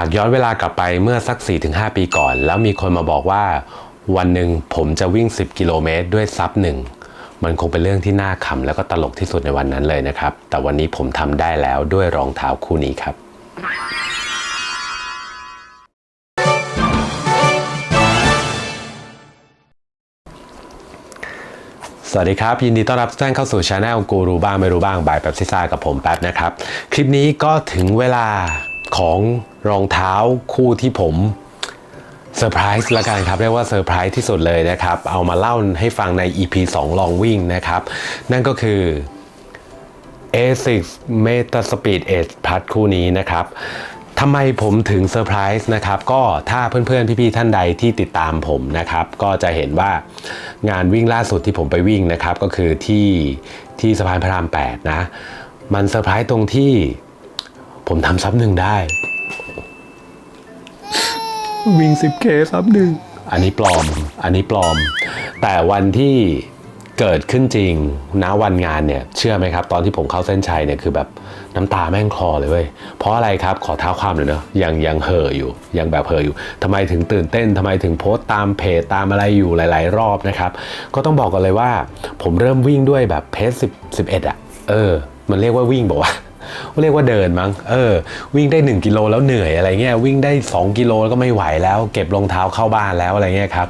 ากย้อนเวลากลับไปเมื่อสัก 4-5 ปีก่อน แล้วมีคนมาบอกว่า วันหนึ่งผมจะวิ่ง 10 กิโลเมตรด้วยซับหนึ่งมันคงเป็นเรื่องที่น่าขำแล้วก็ตลกที่สุดในวันนั้นเลยนะครับ แต่วันนี้ผมทำได้แล้วด้วยรองเท้าคู่นี้ครับสวัสดีครับ ยินดีต้อนรับทุกท่านเข้าสู่ช anel กูรู้บ้างไม่รู้บ้างบายแป๊บซิซ่ากับผมแป๊บนะครับ คลิปนี้ก็ถึงเวลา ของรองเท้าคู่ที่ผมเซอร์ไพรส์ละกันครับเรียกว่าเซอร์ไพรส์ที่สุดเลยนะครับ เอามาเล่าให้ฟังใน EP 2 ลองวิ่งนะครับ นั่นก็คือ ASICS Meta Speed Edge Plus คู่นี้นะครับทำไมผมถึงเซอร์ไพรส์นะครับ ก็ถ้าเพื่อนๆ พี่ๆ ท่านใดที่ติดตามผมนะครับ ก็จะเห็นว่างานวิ่งล่าสุดที่ผมไปวิ่งนะครับ ก็คือที่ที่สะพานพระราม 8 นะ มันเซอร์ไพรส์ตรงที่ ผมทำซับหนึ่งได้ วิ่ง 10K ซับหนึ่งอันนี้ปลอม อันนี้ปลอม แต่วันที่เกิดขึ้นจริงณวันงานเนี่ย เชื่อไหมครับ ตอนที่ผมเข้าเส้นชัยเนี่ยคือแบบน้ำตาแม่งคลอเลยเว้ย เพราะอะไรครับ ขอเท้าความเลยเนอะยังยังเห่ออยู่ ยังแบบเห่ออยู่ทำไมถึงตื่นเต้นทำไมถึงโพสต์ตามเพจตามอะไรอยู่หลาย ๆ รอบนะครับ ก็ต้องบอกกันเลยว่า ผมเริ่มวิ่งด้วยแบบเพจสิบสิบเอ็ดอะเออ มันเรียกว่าวิ่งบอกว่า เรียกว่าเดินมั้งเออ วิ่งได้ 1 กิโลแล้วเหนื่อยอะไรเงี้ยวิ่งได้ 2 กิโลแล้วก็ไม่ไหวแล้ว เก็บรองเท้าเข้าบ้านแล้วอะไรเงี้ยครับ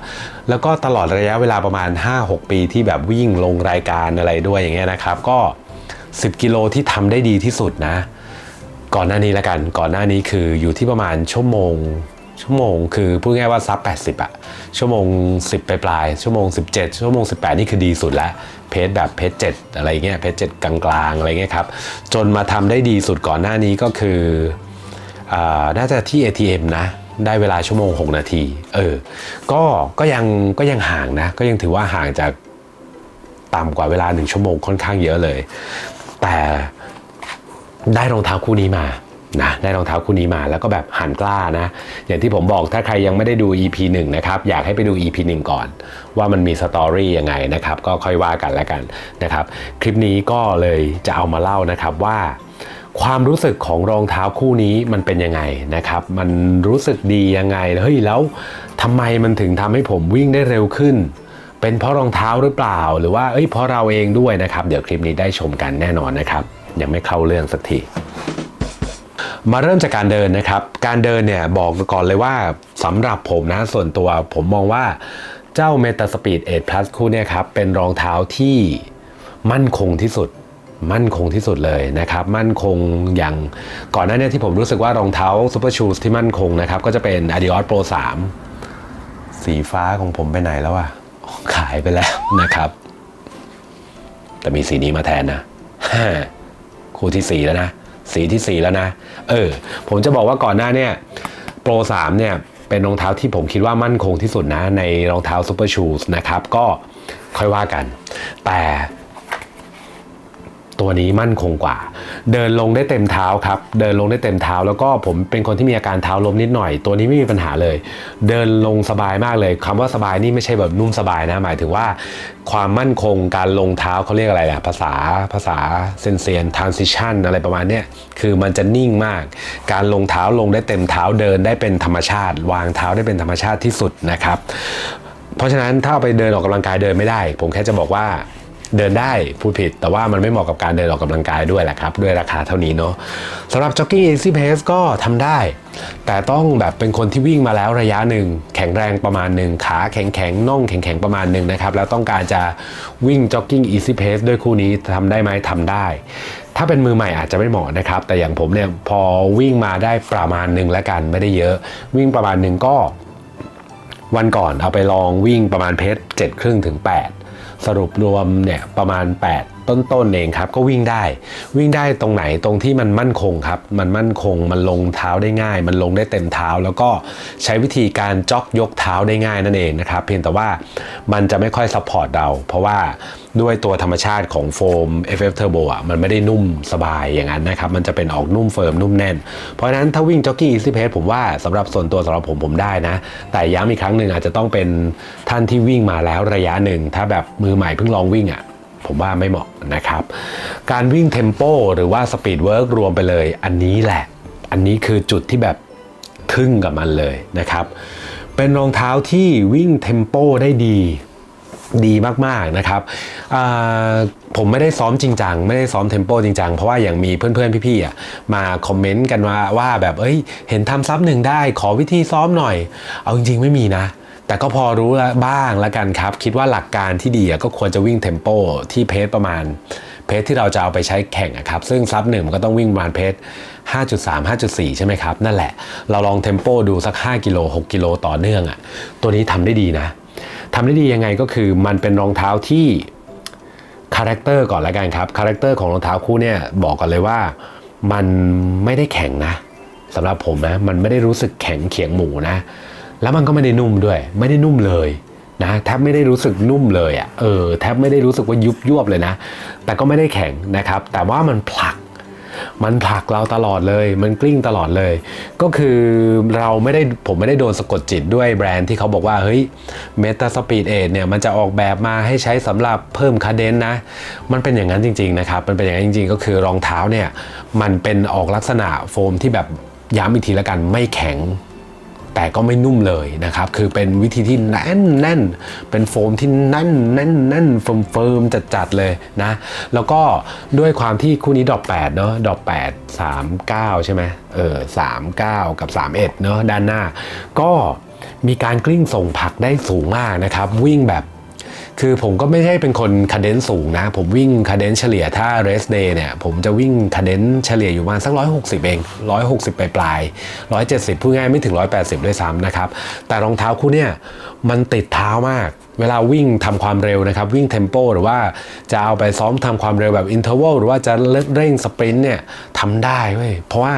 แล้วก็ตลอดระยะเวลาประมาณ 5-6 ปีที่แบบวิ่งลงรายการอะไรด้วยอย่างเงี้ยนะครับ ก็ 10 กิโลที่ทำได้ดีที่สุดนะ ก่อนหน้านี้ละกัน ก่อนหน้านี้คืออยู่ที่ประมาณชั่วโมงชั่วโมงคือพูดง่ายๆว่าซับ 80อะชั่วโมง 10ปลาย ชั่วโมง 17 ชั่วโมง 18 นี่คือดีสุดแล้ว เพจแบบเพจ7อะไรเงี้ยเพจ7กลางๆอะไรเงี้ยครับจนมาทำได้ดีสุดก่อนหน้านี้ก็คืออาน่าจะที่ ATM นะได้เวลาชั่วโมง 6 นาที เออ ก็ ก็ยัง ก็ยังห่างนะ ก็ยังถือว่าห่างจากต่ำกว่าเวลา 1 ชั่วโมงค่อนข้างเยอะเลย แต่ได้รองเท้าคู่นี้มา นะได้รองเท้าคู่นี้มาแล้วก็แบบหันกล้านะ อย่างที่ผมบอกถ้าใครยังไม่ได้ดู EP 1นะครับอยากให้ไปดู EP 1 ก่อน ว่ามันมีสตอรี่ยังไงนะครับก็ค่อยว่ากันแล้วกันนะครับ คลิปนี้ก็เลยจะเอามาเล่านะครับว่า ความรู้สึกของรองเท้าคู่นี้มันเป็นยังไงนะครับ มันรู้สึกดียังไงเฮ้ยแล้วทำไมมันถึงทำให้ผมวิ่งได้เร็วขึ้นเป็นเพราะรองเท้าหรือเปล่า หรือว่าเอ้ยเพราะเราเองด้วยนะครับ เดี๋ยวคลิปนี้ได้ชมกันแน่นอนนะครับ ยังไม่เข้าเรื่องสักที มาเริ่มจากการเดินนะครับ การเดินเนี่ยบอกก่อนเลยว่าสำหรับผมนะส่วนตัวผมมองว่าเจ้า Meta Speed 8 Plus คู่เนี่ยครับเป็นรองเท้าที่มั่นคงที่สุดมั่นคงที่สุดเลยนะครับ มั่นคงอย่างก่อนหน้าเนี้ที่ผมรู้สึกว่ารองเท้า Super Shoes ที่มั่นคงนะครับ ก็จะเป็น Adios Pro 3 สีฟ้าของผมไปไหนแล้วอะขายไปแล้วนะครับ แต่มีสีนี้มาแทนนะคู่ที่ 4 แล้วนะ สีที่ 4 แล้วนะ เออ ผมจะบอกว่าก่อนหน้าเนี่ยโปร3เนี่ยเป็นรองเท้าที่ผมคิดว่ามั่นคงที่สุดนะในรองเท้าซูเปอร์ชูสนะครับ ก็ค่อยว่ากัน แต่ ตัวนี้มั่นคงกว่า เดินลงได้เต็มเท้าครับ เดินลงได้เต็มเท้า แล้วก็ผมเป็นคนที่มีอาการเท้าล้มนิดหน่อย ตัวนี้ไม่มีปัญหาเลย เดินลงสบายมากเลยคำว่าสบายนี่ไม่ใช่แบบนุ่มสบายนะ หมายถึงว่าความมั่นคงการลงเท้าเขาเรียกอะไรนะภาษาภาษาเซนเซียนทรานซิชันอะไรประมาณนี้คือมันจะนิ่งมาก การลงเท้าลงได้เต็มเท้าเดินได้เป็นธรรมชาติ วางเท้าได้เป็นธรรมชาติที่สุดนะครับ เพราะฉะนั้นถ้าเอาไปเดินออกกำลังกายเดินไม่ได้ ผมแค่จะบอกว่า เดินได้พูดผิด แต่ว่ามันไม่เหมาะกับการเดินออกกำลังกายด้วยแหละครับ ด้วยราคาเท่านี้เนาะสำหรับ Jogging Easy Pace ก็ทำได้ แต่ต้องแบบเป็นคนที่วิ่งมาแล้วระยะหนึ่งแข็งแรงประมาณหนึ่งขาแข็งแข็งน่องแข็งแข็งประมาณหนึ่งนะครับ แล้วต้องการจะวิ่ง Jogging Easy Pace ด้วยคู่นี้ทำได้ไหมทำได้ถ้าเป็นมือใหม่อาจจะไม่เหมาะนะครับ แต่อย่างผมเนี่ยพอวิ่งมาได้ประมาณหนึ่งแล้วกันไม่ได้เยอะ วิ่งประมาณหนึ่งก็ วันก่อนเอาไปลองวิ่งประมาณเพจเจ็ดครึ่งถึง8 สรุปรวมเนี่ยประมาณ 8 ต้นๆเองครับ ก็วิ่งได้ วิ่งได้ตรงไหนตรงที่มันมั่นคงครับ มันมั่นคงมันลงเท้าได้ง่าย มันลงได้เต็มเท้า แล้วก็ใช้วิธีการจ็อกยกเท้าได้ง่ายนั่นเองนะครับ เพียงแต่ว่ามันจะไม่ค่อยซัพพอร์ตเราเพราะว่า ด้วยตัวธรรมชาติของโฟม FF Turbo อะมันไม่ได้นุ่มสบายอย่างนั้นนะครับ มันจะเป็นออกนุ่มเฟิร์มนุ่มแน่น เพราะฉะนั้นถ้าวิ่งจ็อกกี้ Easy Pace ผมว่าสำหรับส่วนตัวสำหรับผมผมได้นะ แต่ย้ำอีกครั้งหนึ่งอาจจะต้องเป็นท่านที่วิ่งมาแล้วระยะหนึ่ง ถ้าแบบมือใหม่เพิ่งลองวิ่งอะผมว่าไม่เหมาะนะครับ การวิ่งเทมโปหรือว่าสปีดเวิร์กรวมไปเลย อันนี้แหละ อันนี้คือจุดที่แบบทึ่งกับมันเลยนะครับ เป็นรองเท้าที่วิ่งเทมโปได้ดี ดีมากๆนะครับผมไม่ได้ซ้อมจริงจังไม่ได้ซ้อมเทมโปจริงจังเพราะว่าอย่างมีเพื่อนๆพี่ๆมาคอมเมนต์กันว่าว่าแบบเอ้ยเห็นทำซับหนึ่งได้ขอวิธีซ้อมหน่อย เอาจริงๆไม่มีนะแต่ก็พอรู้บ้างแล้วกันครับ คิดว่าหลักการที่ดีก็ควรจะวิ่งเทมโปที่เพจประมาณ เพจที่เราจะเอาไปใช้แข่งครับ ซึ่งซับหนึ่งมันก็ต้องวิ่งประมาณเพจ5.3 5.4 ใช่ไหมครับ นั่นแหละ เราลองเทมโปดูสัก 5 กิโล 6 กิโลต่อเนื่องอะตัวนี้ทำได้ดีนะ ทำได้ดียังไงก็คือมันเป็นรองเท้าที่คาแรคเตอร์ก่อนละกันครับคาแรคเตอร์ของรองเท้าคู่เนี่ยบอกกันเลยว่ามันไม่ได้แข็งนะสำหรับผมนะมันไม่ได้รู้สึกแข็งเขียงหมูนะ แล้วมันก็ไม่ได้นุ่มด้วย ไม่ได้นุ่มเลยนะแทบไม่ได้รู้สึกนุ่มเลยอะ่ะเออแทบไม่ได้รู้สึกว่ายุบยวบเลยนะ แต่ก็ไม่ได้แข็งนะครับ แต่ว่ามันผลัก มันผลักเราตลอดเลย มันกลิ้งตลอดเลย ก็คือเราไม่ได้ผมไม่ได้โดนสะกดจิตด้วยแบรนด์ที่เขาบอกว่า เฮ้ยเมตาสปีดเอทเนี่ย มันจะออกแบบมาให้ใช้สำหรับเพิ่มคาเดนนะ มันเป็นอย่างนั้นจริง ๆ นะครับ มันเป็นอย่างนั้นจริง ๆ ก็คือรองเท้าเนี่ย มันเป็นออกลักษณะโฟมที่แบบย้ำอีกทีละกันไม่แข็ง แต่ก็ไม่นุ่มเลยนะครับ คือเป็นวิธีที่แน่นแน่นเป็นโฟมที่แน่นแน่นแน่นเฟิร์มเฟิร์มจัดๆเลยนะ แล้วก็ด้วยความที่คู่นี้ดอก8เนาะดอก8 3 9 ใช่ไหมเออ3 9 กับ 31 เนาะด้านหน้า ก็มีการกลิ้งส่งผักได้สูงมากนะครับ วิ่งแบบ คือผมก็ไม่ใช่เป็นคนคาเดนสูงนะ ผมวิ่งคาเดนเฉลี่ยถ้าเรสเดย์เนี่ย ผมจะวิ่งคาเดนเฉลี่ยอยู่ประมาณสัก 160 เอง 160ปลายปลายๆ170 พูดง่ายไม่ถึง 180 ด้วยซ้ำนะครับ แต่รองเท้าคู่เนี่ยมันติดเท้ามาก เวลาวิ่งทำความเร็วนะครับ วิ่งเทมโปหรือว่าจะเอาไปซ้อมทำความเร็วแบบอินเทอร์วลหรือว่าจะเร่งสปรินต์เนี่ยทำได้เว้ยเพราะว่า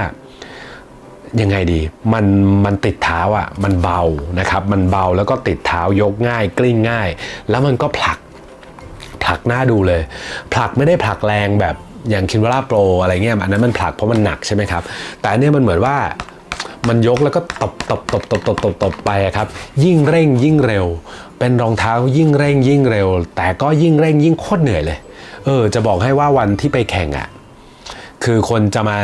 ยังไงดี มันมันติดเท้าอะมันเบานะครับมันเบาแล้วก็ติดเท้ายกง่าย กลิ้งง่าย แล้วมันก็ผลักผลักหน้าดูเลย ผลักไม่ได้ผลักแรงแบบอย่างคินวาร่าโปรอะไรเงี้ยอันนั้นมันผลักเพราะมันหนักใช่ไหมครับ แต่อันเนี้ยมันเหมือนว่ามันยกแล้วก็ตบตบตบตบตบตบตบไปครับ ยิ่งเร่งยิ่งเร็ว เป็นรองเท้ายิ่งเร่งยิ่งเร็ว แต่ก็ยิ่งเร่งยิ่งโคตรเหนื่อยเลย เออ จะบอกให้ว่าวันที่ไปแข่งอะ คือคนจะมา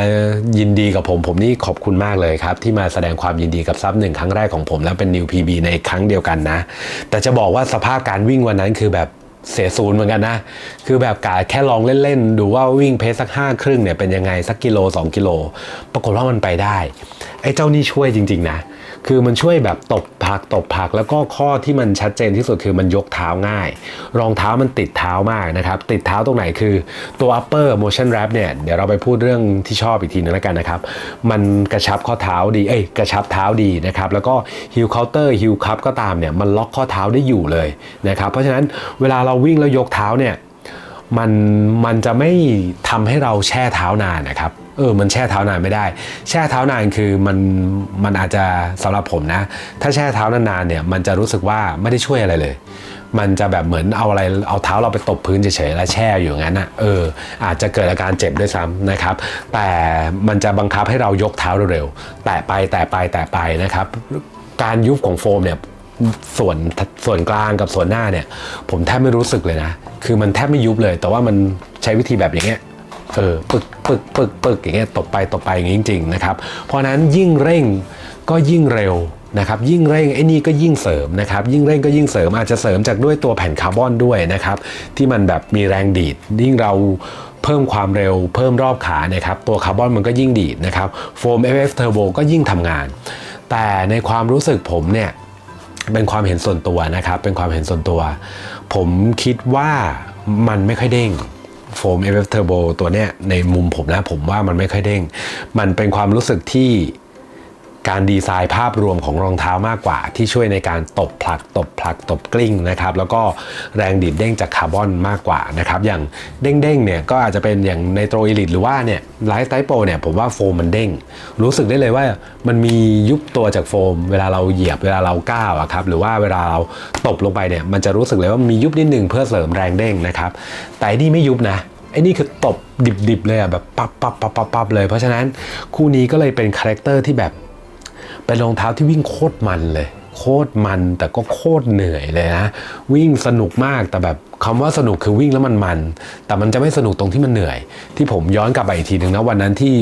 ยินดีกับผม ผมนี่ขอบคุณมากเลยครับ ที่มาแสดงความยินดีกับซับหนึ่งครั้งแรกของผม แล้วเป็นนิวพีบีในครั้งเดียวกันนะ แต่จะบอกว่าสภาพการวิ่งวันนั้นคือแบบเสียศูนย์เหมือนกันนะ คือแบบกาแค่ลองเล่นๆ ดูว่าวิ่งเพสสักห้าครึ่งเนี่ยเป็นยังไงสักกิโล 2 กิโล ปรากฏว่ามันไปได้ ไอ้เจ้านี่ช่วยจริง ๆ นะ คือมันช่วยแบบตบผักตบผัก แล้วก็ข้อที่มันชัดเจนที่สุดคือมันยกเท้าง่าย รองเท้ามันติดเท้ามากนะครับ ติดเท้าตรงไหนคือตัว upper motion wrap เนี่ยเดี๋ยวเราไปพูดเรื่องที่ชอบอีกทีนึงแล้วกันนะครับ มันกระชับข้อเท้าดีเอ้ยกระชับเท้าดีนะครับแล้วก็ heel counter heel cup ก็ตามเนี่ยมันล็อกข้อเท้าได้อยู่เลยนะครับเพราะฉะนั้นเวลาเราวิ่งแล้วยกเท้าเนี่ยมันมันจะไม่ทำให้เราแช่เท้านานนะครับ เออมันแช่เท้านานไม่ได้ แช่เท้านานคือมันมันอาจจะสำหรับผมนะ ถ้าแช่เท้านานๆเนี่ยมันจะรู้สึกว่าไม่ได้ช่วยอะไรเลย มันจะแบบเหมือนเอาอะไรเอาเท้าเราไปตบพื้นเฉยๆแล้วแช่อยู่อย่างนั้นอะเอออาจจะเกิดอาการเจ็บด้วยซ้ำนะครับ แต่มันจะบังคับให้เรายกเท้าเร็วๆแตะไปแตะไปแตะไปนะครับ การยุบของโฟมเนี่ยส่วนส่วนกลางกับส่วนหน้าเนี่ย ผมแทบไม่รู้สึกเลยนะ คือมันแทบไม่ยุบเลย แต่ว่ามันใช้วิธีแบบอย่างเงี้ย เออปึกปึกปึกปึกอย่างเงี้ยตบไปตบไปอย่างงี้จริงๆนะครับ เพราะฉะนั้นยิ่งเร่งก็ยิ่งเร็วนะครับยิ่งเร่งไอ้นี่ก็ยิ่งเสริมนะครับยิ่งเร่งก็ยิ่งเสริมอาจจะเสริมจากด้วยตัวแผ่นคาร์บอนด้วยนะครับที่มันแบบมีแรงดีดยิ่งเราเพิ่มความเร็วเพิ่มรอบขานะครับตัวคาร์บอนมันก็ยิ่งดีดนะครับโฟม FF Turbo ก็ยิ่งทำงาน แต่ในความรู้สึกผมเนี่ยเป็นความเห็นส่วนตัวนะครับเป็นความเห็นส่วนตัว ผมคิดว่ามันไม่ค่อยเด้ง โฟม FF Turbo ตัวเนี้ยในมุมผมนะผมว่ามันไม่ค่อยเด้ง มันเป็นความรู้สึกที่ การดีไซน์ภาพรวมของรองเท้ามากกว่า ที่ช่วยในการตบผลักตบผลักตบกลิ้งนะครับแล้วก็แรงดีดเด้งจากคาร์บอนมากกว่านะครับอย่างเด้งๆเนี่ยก็อาจจะเป็นอย่างในโตรอิลิทหรือว่าเนี่ยไลท์ไตโปเนี่ยผมว่าโฟมมันเด้ง รู้สึกได้เลยว่ามันมียุบตัวจากโฟม เวลาเราเหยียบเวลาเราก้าวอะครับหรือว่าเวลาเราตบลงไปเนี่ยมันจะรู้สึกเลยว่ามียุบนิดหนึ่งเพื่อเสริมแรงเด้งนะครับแต่อันนี่ไม่ยุบนะไอ้นี่คือตบดิบๆเลยอะแบบปั๊บปับปั๊บปั๊บปั๊บเลย เพราะฉะนั้นคู่นี้ก็เลยเป็นคาแรคเตอร์ที่แบบ เป็นรองเท้าที่วิ่งโคตรมันเลย โคตรมันแต่ก็โคตรเหนื่อยเลยนะ วิ่งสนุกมากแต่แบบคำว่าสนุกคือวิ่งแล้วมันมัน แต่มันจะไม่สนุกตรงที่มันเหนื่อย ที่ผมย้อนกลับไปอีกทีหนึ่งนะวันนั้นที่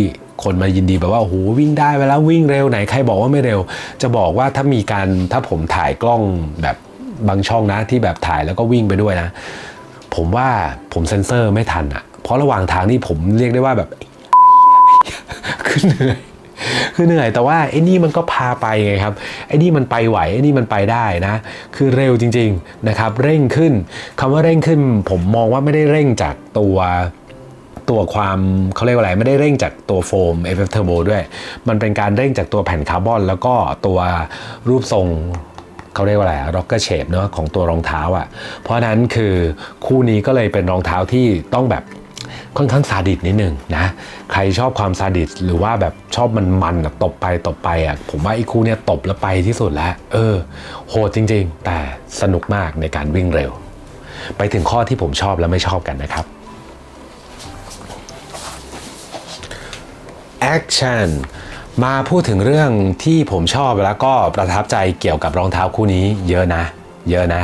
คนมายินดีแบบว่าโอ้โหวิ่งได้ไปแล้ววิ่งเร็วไหนใครบอกว่าไม่เร็ว จะบอกว่าถ้ามีการถ้าผมถ่ายกล้องแบบบางช่องนะที่แบบถ่ายแล้วก็วิ่งไปด้วยนะ ผมว่าผมเซ็นเซอร์ไม่ทันอะเพราะระหว่างทางนี่ผมเรียกได้ว่าแบบคือเหนื่อย คือเหนื่อยแต่ว่าไอ้นี่มันก็พาไปไงครับไอ้นี่มันไปไหวไอ้นี่มันไปได้นะ คือเร็วจริงๆนะครับเร่งขึ้นคำว่าเร่งขึ้น ผมมองว่าไม่ได้เร่งจากตัวตัวความเขาเรียกว่าอะไรไม่ได้เร่งจากตัวโฟม FF Turbo ด้วย มันเป็นการเร่งจากตัวแผ่นคาร์บอน แล้วก็ตัวรูปทรงเขาเรียกว่าอะไรร็อกเกอร์เชฟเนาะของตัวรองเท้าอะ่ะ เพราะนั้นคือคู่นี้ก็เลยเป็นรองเท้าที่ต้องแบบ ค่อนข้างซาดิสนิดหนึ่งนะ ใครชอบความซาดิสหรือว่าแบบชอบมันมันๆตบไปตบไปอะผมว่าไอ้คู่เนี้ยตบแล้วไปที่สุดแล้ว เออ โหดจริง ๆ แต่สนุกมากในการวิ่งเร็ว ไปถึงข้อที่ผมชอบและไม่ชอบกันนะครับ Action มาพูดถึงเรื่องที่ผมชอบแล้วก็ประทับใจเกี่ยวกับรองเท้าคู่นี้เยอะนะ เยอะนะ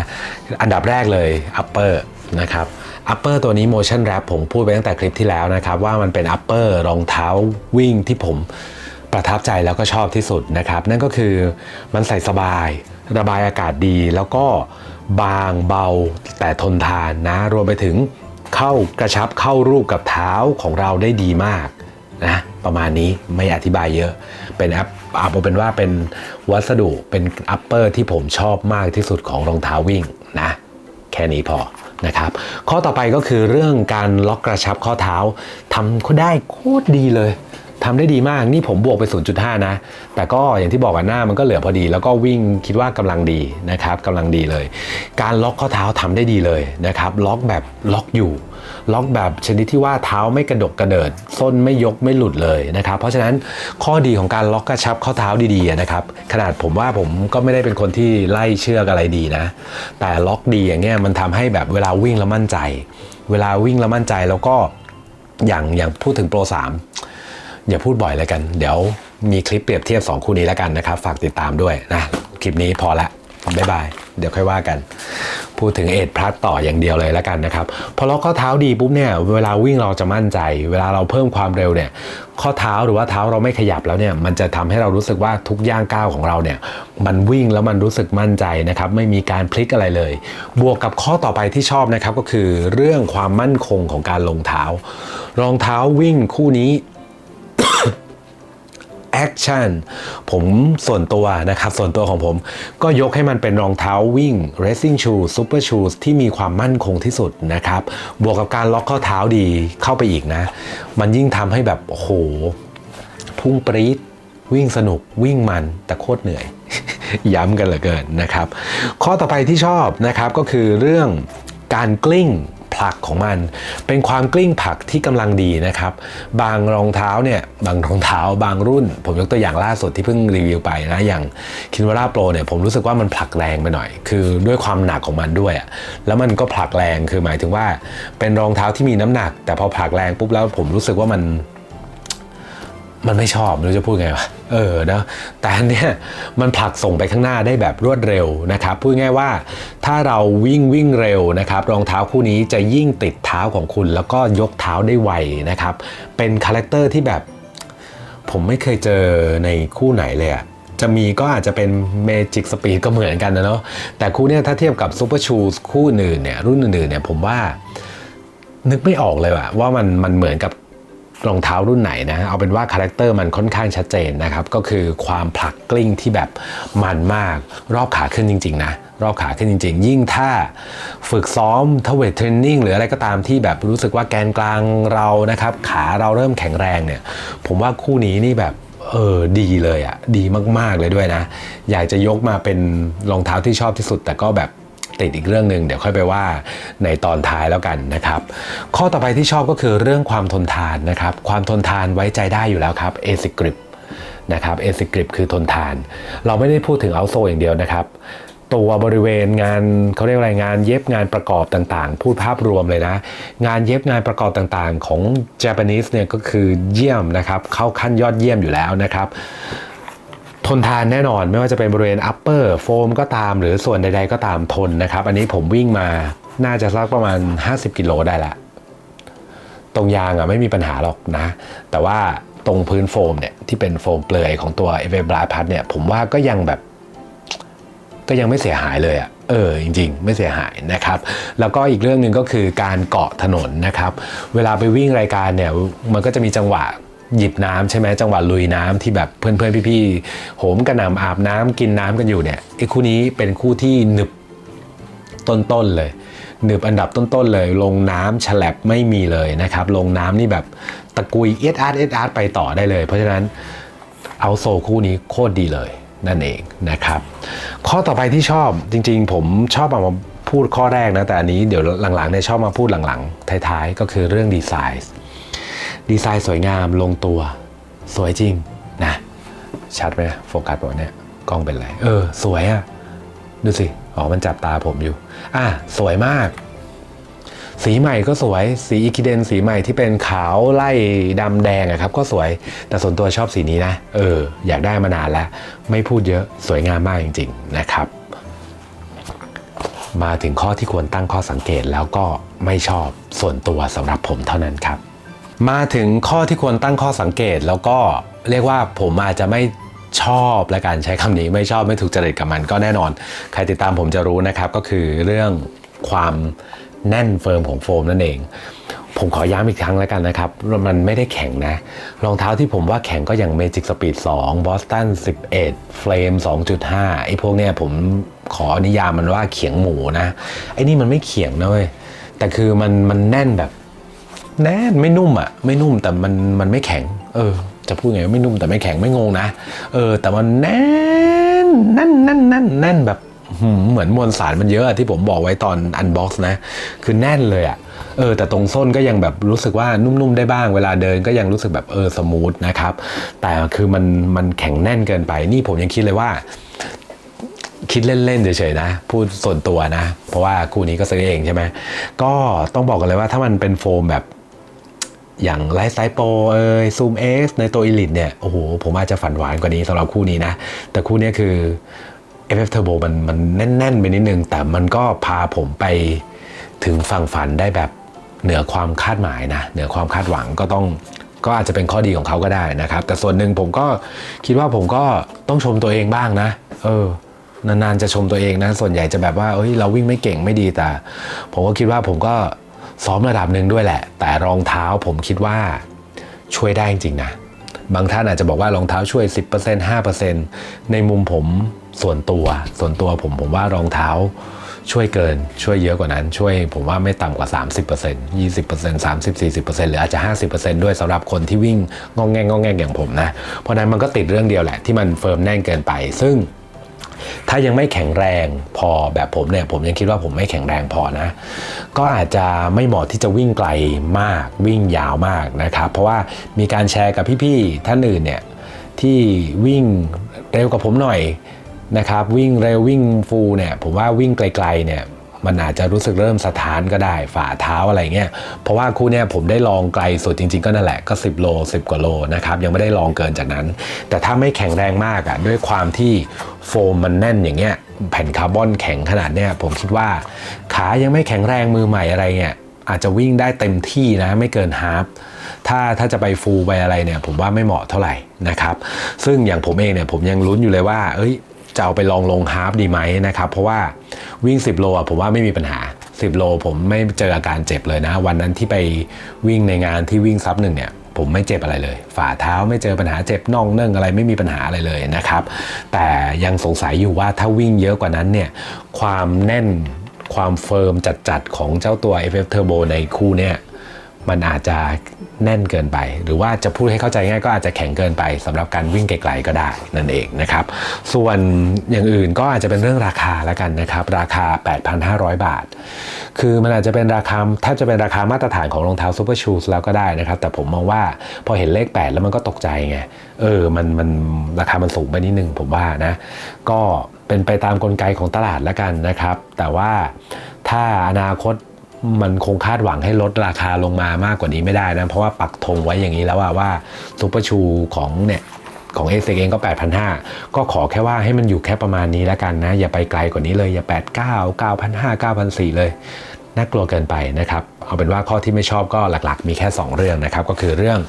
อันดับแรกเลย Upper นะครับ Upper ตัวนี้ Motion Wrap ผมพูดไปตั้งแต่คลิปที่แล้วนะครับ ว่ามันเป็น Upper รองเท้าวิ่งที่ผมประทับใจแล้วก็ชอบที่สุดนะครับ นั่นก็คือมันใส่สบาย ระบายอากาศดีแล้วก็บางเบาแต่ทนทานนะ รวมไปถึงเข้ากระชับเข้ารูปกับเท้าของเราได้ดีมากนะประมาณนี้ไม่อธิบายเยอะเป็นแอปเอาเป็นว่าเป็นวัสดุเป็นอัปเปอร์ที่ผมชอบมากที่สุดของรองเท้าวิ่งนะ แค่นี้พอ นะครับ ข้อต่อไปก็คือเรื่องการล็อกกระชับข้อเท้าทำก็ได้โคตรดีเลยทำได้ดีมาก นี่ผมบวกไป 0.5 นะ แต่ก็อย่างที่บอกกันหน้ามันก็เหลือพอดี แล้วก็วิ่งคิดว่ากำลังดีนะครับกำลังดีเลย การล็อกข้อเท้าทำได้ดีเลยนะครับ ล็อกแบบล็อกอยู่ ล็อกแบบชนิดที่ว่าเท้าไม่กระดกกระเดิดส้นไม่ยกไม่หลุดเลยนะครับ เพราะฉะนั้นข้อดีของการล็อกกระชับข้อเท้าดีๆนะครับขนาดผมว่าผมก็ไม่ได้เป็นคนที่ไล่เชือกอะไรดีนะ แต่ล็อกดีอย่างเงี้ยมันทำให้แบบเวลาวิ่งแล้วมั่นใจ เวลาวิ่งแล้วมั่นใจแล้วก็อย่างอย่างพูดถึงโปร3อย่าพูดบ่อยเลยกัน เดี๋ยวมีคลิปเปรียบเทียบ 2 คู่นี้แล้วกันนะครับ ฝากติดตามด้วยนะ คลิปนี้พอละ บ๊ายบาย เดี๋ยวค่อยว่ากัน พูดถึงเอ็ดพลัสต่ออย่างเดียวเลยแล้วกันนะครับพอล็อกข้อเท้าดีปุ๊บเนี่ยเวลาวิ่งเราจะมั่นใจ เวลาเราเพิ่มความเร็วเนี่ยข้อเท้าหรือว่าเท้าเราไม่ขยับแล้วเนี่ยมันจะทำให้เรารู้สึกว่าทุกย่างก้าวของเราเนี่ยมันวิ่งแล้วมันรู้สึกมั่นใจนะครับไม่มีการพลิกอะไรเลย บวกกับข้อต่อไปที่ชอบนะครับก็คือเรื่องความมั่นคงของการลงเท้า รองเท้าวิ่งคู่นี้ แอคชั่นผมส่วนตัวนะครับ ส่วนตัวของผมก็ยกให้มันเป็นรองเท้าวิ่ง racing shoes super shoes ที่มีความมั่นคงที่สุดนะครับ บวกกับการล็อกข้อเท้าดีเข้าไปอีกนะ มันยิ่งทำให้แบบโอ้โห พุ่งปรี๊ดวิ่งสนุกวิ่งมันแต่โคตรเหนื่อย ย้ำกันเหลือเกินนะครับ ข้อต่อไปที่ชอบนะครับก็คือเรื่องการกลิ้ง ผลักของมัน เป็นความกลิ้งผลักที่กำลังดีนะครับ บางรองเท้าเนี่ยบางรองเท้าบางรุ่น ผมยกตัวอย่างล่าสุดที่เพิ่งรีวิวไปนะอย่างคินวาร่าโปรเนี่ยผมรู้สึกว่ามันผลักแรงไปหน่อย คือด้วยความหนักของมันด้วยอะแล้วมันก็ผลักแรงคือหมายถึงว่า เป็นรองเท้าที่มีน้ำหนัก แต่พอผลักแรงปุ๊บแล้วผมรู้สึกว่ามัน มันไม่ชอบไม่รู้จะพูดไงวะเออนะแต่อันเนี้ยมันผลักส่งไปข้างหน้าได้แบบรวดเร็วนะครับพูดง่ายว่า ถ้าเราวิ่งวิ่งเร็วนะครับรองเท้าคู่นี้จะยิ่งติดเท้าของคุณ แล้วก็ยกเท้าได้ไวนะครับเป็นคาแรคเตอร์ที่แบบ ผมไม่เคยเจอในคู่ไหนเลยอะจะมีก็อาจจะเป็น Magic Speed ก็เหมือนกันนะเนาะแต่คู่เนี้ยถ้าเทียบกับ Super Shoes คู่อื่นเนี่ยรุ่นอื่นๆเนี่ยผมว่านึกไม่ออกเลยว่าว่ามันมันเหมือนกับ รองเท้ารุ่นไหนนะ เอาเป็นว่าคาแรคเตอร์มันค่อนข้างชัดเจนนะครับ ก็คือความผลักกลิ้งที่แบบมันมาก รอบขาขึ้นจริง ๆ นะ รอบขาขึ้นจริง ๆ ยิ่งถ้าฝึกซ้อมทเวทเทรนนิ่งหรืออะไรก็ตามที่แบบรู้สึกว่าแกนกลางเรานะครับ ขาเราเริ่มแข็งแรงเนี่ย ผมว่าคู่นี้นี่แบบเออดีเลยอะ่ะ ดีมาก ๆ เลยด้วยนะ อยากจะยกมาเป็นรองเท้าที่ชอบที่สุด แต่ก็แบบ ติดอีกเรื่องหนึ่งเดี๋ยวค่อยไปว่าในตอนท้ายแล้วกันนะครับ ข้อต่อไปที่ชอบก็คือเรื่องความทนทานนะครับ ความทนทานไว้ใจได้อยู่แล้วครับ a s i c Grip นะครับ a s i c Grip คือทนทาน เราไม่ได้พูดถึงเอาโซอย่างเดียวนะครับตัวบริเวณงานเขาเรียกอะไรงานเย็บงานประกอบต่างๆ พูดภาพรวมเลยนะ งานเย็บงานประกอบต่างๆ ของ Japanese เนี่ยก็คือเยี่ยมนะครับ เข้าขั้นยอดเยี่ยมอยู่แล้วนะครับ ทนทานแน่นอนไม่ว่าจะเป็นบริเวณ upper โฟมก็ตามหรือส่วนใด ๆ ก็ตามทนนะครับ อันนี้ผมวิ่งมาน่าจะสักประมาณ 50 กิโลได้ละ ตรงยางอะไม่มีปัญหาหรอกนะ แต่ว่าตรงพื้นโฟมเนี่ยที่เป็นโฟมเปลือยของตัว f อ b r a พัดเนี่ยผมว่าก็ยังแบบก็ยังไม่เสียหายเลยอะ่ะ เออ จริง ๆ ไม่เสียหายนะครับ แล้วก็อีกเรื่องหนึ่งก็คือการเกาะถนนนะครับ เวลาไปวิ่งรายการเนี่ย มันก็จะมีจังหวะ หยิบน้ำใช่ไหมจังหวะลุยน้ำที่แบบเพื่อนๆพี่ๆโหมกระหน่ำอาบน้ำกินน้ำกันอยู่เนี่ยไอ้คู่นี้เป็นคู่ที่หนึบต้นๆเลยหนึบอันดับต้นๆเลย ลงน้ำฉลับไม่มีเลยนะครับ ลงน้ำนี่แบบตะกุยเอสอาร์เอสอาร์ไปต่อได้เลย เพราะฉะนั้นเอาโซคู่นี้โคตรดีเลยนั่นเองนะครับ ข้อต่อไปที่ชอบจริงๆ ผมชอบเอามาพูดข้อแรกนะแต่อันนี้เดี๋ยวหลังๆเนี่ยชอบมาพูดหลังๆท้ายๆ ก็คือเรื่องดีไซน์ ดีไซน์สวยงามลงตัว สวยจริงนะ ชัดไหมโฟกัสตัวเนี้ยกล้องเป็นไร เออ สวยอะดูสิ อ๋อ มันจับตาผมอยู่ อะ สวยมาก สีใหม่ก็สวย สีอีคิเดนสีใหม่ที่เป็นขาวไล่ดำแดงอะครับ ก็สวย แต่ส่วนตัวชอบสีนี้นะ เออ อยากได้มานานแล้ว ไม่พูดเยอะ สวยงามมากจริง ๆ นะครับมาถึงข้อที่ควรตั้งข้อสังเกตแล้วก็ไม่ชอบส่วนตัวสำหรับผมเท่านั้นครับ มาถึงข้อที่ควรตั้งข้อสังเกตแล้วก็เรียกว่าผมอาจจะไม่ชอบและการใช้คำนี้ไม่ชอบไม่ถูกจริตกับมันก็แน่นอน ใครติดตามผมจะรู้นะครับก็คือเรื่องความแน่นเฟิร์มของโฟมนั่นเอง ผมขอย้ำอีกครั้งแล้วกันนะครับ มันไม่ได้แข็งนะ รองเท้าที่ผมว่าแข็งก็อย่าง Magic Speed 2 Boston 11 Flame 2.5 ไอ้พวกเนี้ยผมขอนิยามมันว่าเขียงหมูนะ ไอ้นี่มันไม่เขียงนะเว้ย แต่คือมันมันแน่นแบบ แน่นไม่นุ่มอะไม่นุ่มแต่มันมันไม่แข็ง เออ จะพูดไงไม่นุ่มแต่ไม่แข็งไม่งงนะเออ แต่มันแน่นแน่นแน่นแน่นแน่นแบบเหมือนมวลสารมันเยอะที่ผมบอกไว้ตอนอันบ็อกซ์นะ คือแน่นเลยอะเออแต่ตรงส้นก็ยังแบบรู้สึกว่านุ่มๆได้บ้างเวลาเดินก็ยังรู้สึกแบบเออสมูทนะครับ แต่คือมันมันแข็งแน่นเกินไปนี่ผมยังคิดเลยว่า คิดเล่นๆเฉยๆนะ พูดส่วนตัวนะ เพราะว่าคู่นี้ก็ซื้อเองใช่ไหมก็ต้องบอกกันเลยว่าถ้ามันเป็นโฟมแบบ อย่างไลท์ไซโปเอ้ยซูม X ในตัว Elite เนี่ย โอ้โห ผมอาจจะฝันหวานกว่านี้สำหรับคู่นี้นะ แต่คู่นี้คือ FF Turbo มันมันแน่น ๆ ไปนิดนึง แต่มันก็พาผมไปถึงฝั่งฝันได้แบบเหนือความคาดหมายนะ เหนือความคาดหวังก็ต้องก็อาจจะเป็นข้อดีของเขาก็ได้นะครับ แต่ส่วนหนึ่งผมก็คิดว่าผมก็ต้องชมตัวเองบ้างนะ เออนานๆจะชมตัวเองนะ ส่วนใหญ่จะแบบว่าเอ้ยเราวิ่งไม่เก่งไม่ดีแต่ ผมก็คิดว่าผมก็ ซ้อมระดับหนึ่งด้วยแหละ แต่รองเท้าผมคิดว่าช่วยได้จริงๆนะ บางท่านอาจจะบอกว่ารองเท้าช่วย 10% 5%ในมุมผมส่วนตัว ส่วนตัวผมผมว่ารองเท้าช่วยเกินช่วยเยอะกว่านั้น ช่วยผมว่าไม่ต่ำกว่า 30% 20% 30 40%หรืออาจจะ 50%ด้วยสำหรับคนที่วิ่งงองแงงงองแงงอย่างผมนะ เพราะฉะนั้นมันก็ติดเรื่องเดียวแหละที่มันเฟิร์มแน่นเกินไป ซึ่ง ถ้ายังไม่แข็งแรงพอแบบผมเนี่ยผมยังคิดว่าผมไม่แข็งแรงพอนะ ก็อาจจะไม่เหมาะที่จะวิ่งไกลมากวิ่งยาวมากนะครับ เพราะว่ามีการแชร์กับพี่ๆท่านอื่นเนี่ยที่วิ่งเร็วกว่าผมหน่อยนะครับวิ่งเร็ววิ่งฟูเนี่ยผมว่าวิ่งไกลๆเนี่ย มันอาจจะรู้สึกเริ่มสะท้านก็ได้ฝ่าเท้าอะไรเงี้ยเพราะว่าคู่เนี้ยผมได้ลองไกลสุดจริง ๆ ก็นั่นแหละก็ 10 โล 10 กว่าโลนะครับยังไม่ได้ลองเกินจากนั้น แต่ถ้าไม่แข็งแรงมากอะ่ะด้วยความที่โฟมมันแน่นอย่างเงี้ยแผ่นคาร์บอนแข็งขนาดเนี้ยผมคิดว่าขายังไม่แข็งแรงมือใหม่อะไรเงี้ยอาจจะวิ่งได้เต็มที่นะไม่เกินฮาฟถ้าถ้าจะไปฟูลไปอะไรเนี่ยผมว่าไม่เหมาะเท่าไหร่นะครับ ซึ่งอย่างผมเองเนี่ยผมยังลุ้นอยู่เลยว่า เอ้ย จะเอาไปลองลงฮาร์ฟดีไหมนะครับ เพราะว่าวิ่ง 10 โลอะผมว่าไม่มีปัญหา 10 โลผมไม่เจออาการเจ็บเลยนะ วันนั้นที่ไปวิ่งในงานที่วิ่งซับหนึ่งเนี่ยผมไม่เจ็บอะไรเลย ฝ่าเท้าไม่เจอปัญหาเจ็บน่องเนื่องอะไรไม่มีปัญหาอะไรเลยนะครับ แต่ยังสงสัยอยู่ว่าถ้าวิ่งเยอะกว่านั้นเนี่ยความแน่นความเฟิร์มจัดๆของเจ้าตัว FF Turbo ในคู่เนี่ย มันอาจจะแน่นเกินไป หรือว่าจะพูดให้เข้าใจง่ายก็อาจจะแข็งเกินไปสำหรับการวิ่งไกลๆก็ได้นั่นเองนะครับ ส่วนอย่างอื่นก็อาจจะเป็นเรื่องราคาแล้วกันนะครับ ราคา 8,500 บาท คือมันอาจจะเป็นราคาถ้าจะเป็นราคามาตรฐานของรองเท้าซูเปอร์ชูสแล้วก็ได้นะครับ แต่ผมมองว่าพอเห็นเลข 8 แล้วมันก็ตกใจไงเออมันมันราคามันสูงไปนิดนึงผมว่านะก็เป็นไปตามกลไกของตลาดแล้วกันนะครับ แต่ว่าถ้าอนาคต มันคงคาดหวังให้ลดราคาลงมามากกว่านี้ไม่ได้นะ เพราะว่าปักธงไว้อย่างนี้แล้วว่าว่าซูเปอร์ชูของเนี่ยของเอเเองก็ 8,500 ก็ขอแค่ว่าให้มันอยู่แค่ประมาณนี้แล้วกันนะ อย่าไปไกลกว่านี้เลย อย่า 8 9 9,500 9,400 เลย น่ากลัวเกินไปนะครับ เอาเป็นว่าข้อที่ไม่ชอบก็หลักๆ มีแค่ 2 เรื่องนะครับก็คือเรื่อง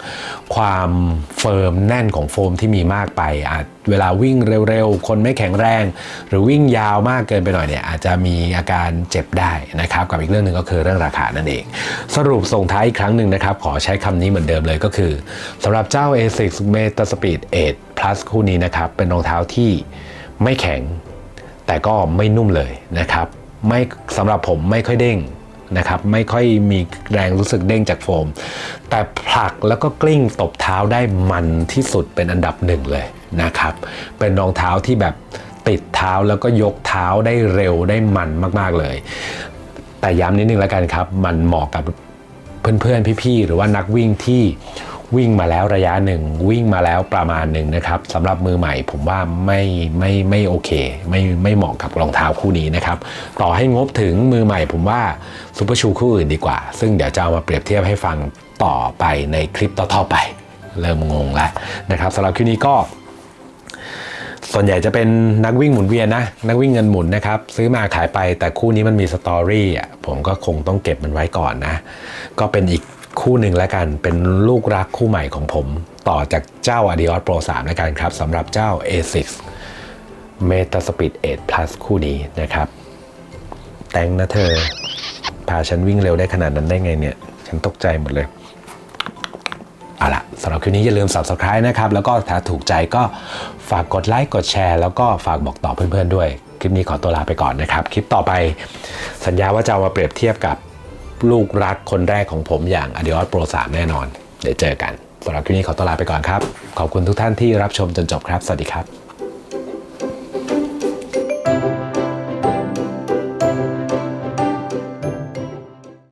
ความเฟิร์มแน่นของโฟมที่มีมากไปอาจเวลาวิ่งเร็วๆ คนไม่แข็งแรง หรือวิ่งยาวมากเกินไปหน่อยเนี่ยอาจจะมีอาการเจ็บได้นะครับกับอีกเรื่องหนึ่งก็คือเรื่องราคานั่นเอง สรุปส่งท้ายอีกครั้งหนึ่งนะครับ ขอใช้คำนี้เหมือนเดิมเลยก็คือสำหรับเจ้า ASICS MetaSpeed 8 Plus คู่นี้นะครับเป็นรองเท้าที่ไม่แข็ง แต่ก็ไม่นุ่มเลยนะครับไม่สำหรับผมไม่ค่อยเด้ง นะครับไม่ค่อยมีแรงรู้สึกเด้งจากโฟม แต่ผลักแล้วก็กลิ้งตบเท้าได้มันที่สุดเป็นอันดับหนึ่งเลยนะครับเป็นรองเท้าที่แบบติดเท้าแล้วก็ยกเท้าได้เร็วได้มันมาก ๆ เลย แต่ย้ำนิดนึงแล้วกันครับ มันเหมาะกับเพื่อนๆ พี่ๆ หรือว่านักวิ่งที่ วิ่งมาแล้วระยะหนึ่งวิ่งมาแล้วประมาณหนึ่งนะครับสำหรับมือใหม่ผมว่าไม่ไม่ไม่โอเค ไม่ไม่เหมาะกับรองเท้าคู่นี้นะครับต่อให้งบถึงมือใหม่ ผมว่าซูเปอร์ชูคู่อื่นดีกว่า ซึ่งเดี๋ยวจะเอามาเปรียบเทียบให้ฟังต่อไปในคลิปต่อๆไป เริ่มงงแล้วนะครับสำหรับคลิปนี้ก็ส่วนใหญ่จะเป็นนักวิ่งหมุนเวียนนะ นักวิ่งเงินหมุนนะครับ ซื้อมาขายไปแต่คู่นี้มันมีสตอรี่อะผมก็คงต้องเก็บมันไว้ก่อนนะ ก็เป็นอีก คู่หนึ่งแล้วกันเป็นลูกรักคู่ใหม่ของผม ต่อจากเจ้า Adios Pro 3แล้วกันครับสำหรับเจ้า A6 Meta Speed 8 Plus คู่นี้นะครับ แต่งนะเธอ พาฉันวิ่งเร็วได้ขนาดนั้นได้ไงเนี่ย ฉันตกใจหมดเลยเอาล่ะสำหรับคลิปนี้อย่าลืม subscribe นะครับ แล้วก็ถ้าถูกใจก็ฝากกดไลค์กดแชร์ แล้วก็ฝากบอกต่อเพื่อนๆด้วย คลิปนี้ขอตัวลาไปก่อนนะครับ คลิปต่อไปสัญญาว่าจะามาเปรียบเทียบกับ ลูกรักคนแรกของผมอย่าง Adios Pro 3แน่นอน เดี๋ยวเจอกันสำหรับคลิปนี้ขอตัวลาไปก่อนครับ ขอบคุณทุกท่านที่รับชมจนจบครับ สวัสดีครับ